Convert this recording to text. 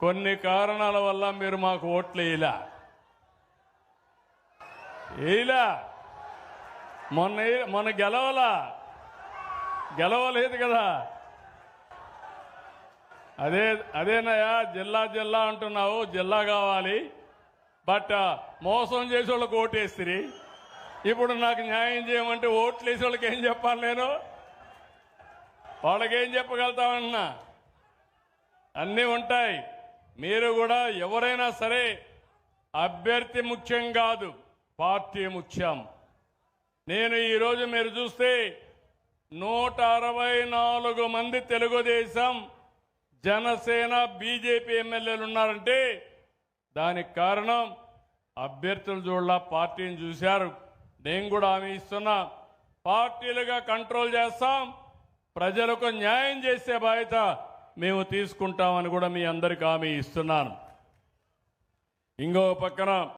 కొన్ని కారణాల వల్ల మీరు మాకు ఓట్లు వేయలా. వేయలా. మొన్న మొన్న గెలవలా. గెలవలేదు కదా. అదే అదేనయ్యా జిల్లా జిల్లా అంటున్నావు జిల్లా కావాలి. బట్ మోసం చేసే వాళ్ళకి ఓటేసిరి. ఇప్పుడు నాకు న్యాయం చేయమంటే ఓట్లు వేసే వాళ్ళకి ఏం చెప్పాలి నేను? వాళ్ళకి ఏం చెప్పగలుగుతామన్నా అన్నీ ఉంటాయి. మీరు కూడా ఎవరైనా సరే అభ్యర్థి ముఖ్యం కాదు పార్టీ ముఖ్యం. నేను ఈరోజు మీరు చూస్తే నూట అరవై నాలుగు మంది తెలుగుదేశం జనసేన బీజేపీ ఎమ్మెల్యేలు ఉన్నారంటే దానికి కారణం అభ్యర్థులు చూడాల పార్టీని చూశారు. నేను కూడా హామీ ఇస్తున్నా. పార్టీలుగా కంట్రోల్ చేస్తాం. ప్రజలకు న్యాయం చేసే బాధ్యత మేము తీసుకుంటామని కూడా మీ అందరికి హామీ ఇస్తున్నాను. ఇంకో పక్కన